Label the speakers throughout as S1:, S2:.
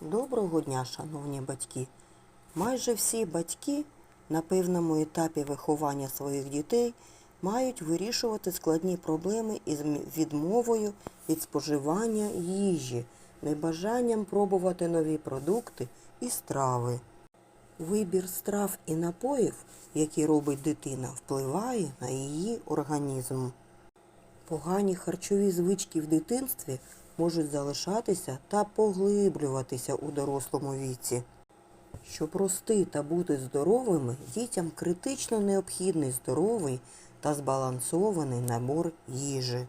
S1: Доброго дня, шановні батьки. Майже всі батьки на певному етапі виховання своїх дітей мають вирішувати складні проблеми із відмовою від споживання їжі, небажанням пробувати нові продукти і страви. Вибір страв і напоїв, які робить дитина, впливає на її організм. Погані харчові звички в дитинстві можуть залишатися та поглиблюватися у дорослому віці. Щоб рости та бути здоровими, дітям критично необхідний здоровий та збалансований набор їжі.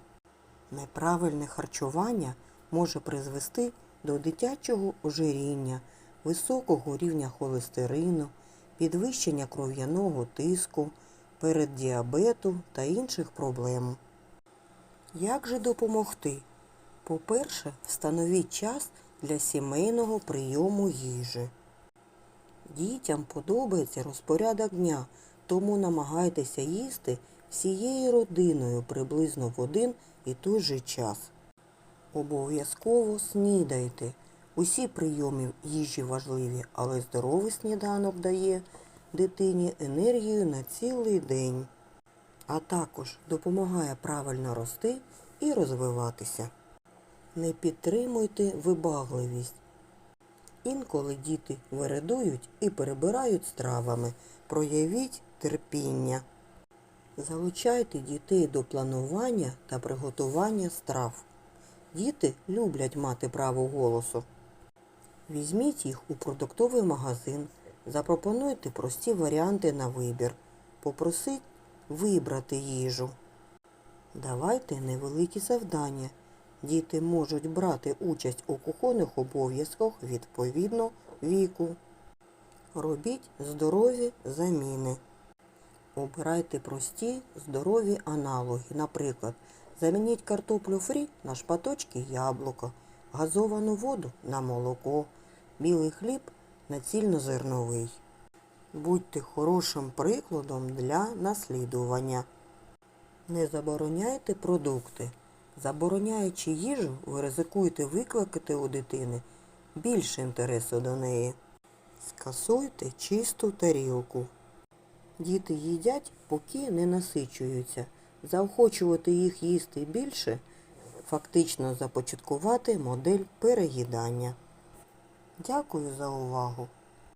S1: Неправильне харчування може призвести до дитячого ожиріння, високого рівня холестерину, підвищення кров'яного тиску, переддіабету та інших проблем. Як же допомогти? По-перше, встановіть час для сімейного прийому їжі. Дітям подобається розпорядок дня, тому намагайтеся їсти всією родиною приблизно в один і той же час. Обов'язково снідайте. Усі прийоми їжі важливі, але здоровий сніданок дає дитині енергію на цілий день а також допомагає правильно рости і розвиватися. Не підтримуйте вибагливість. Інколи діти вирадують і перебирають стравами. Проявіть терпіння. Залучайте дітей до планування та приготування страв. Діти люблять мати право голосу. Візьміть їх у продуктовий магазин, запропонуйте прості варіанти на вибір. Попросіть вибрати їжу. Давайте невеликі завдання. Діти можуть брати участь у кухонних обов'язках відповідно віку. Робіть здорові заміни. Обирайте прості здорові аналоги. Наприклад, замініть картоплю фрі на шпаточки яблука, газовану воду на молоко, білий хліб на цільнозерновий. Будьте хорошим прикладом для наслідування. Не забороняйте продукти. Забороняючи їжу, ви ризикуєте викликати у дитини більше інтересу до неї. Скасуйте чисту тарілку. Діти їдять, поки не насичуються. Заохочувати їх їсти більше фактично започаткувати модель переїдання. Дякую за увагу.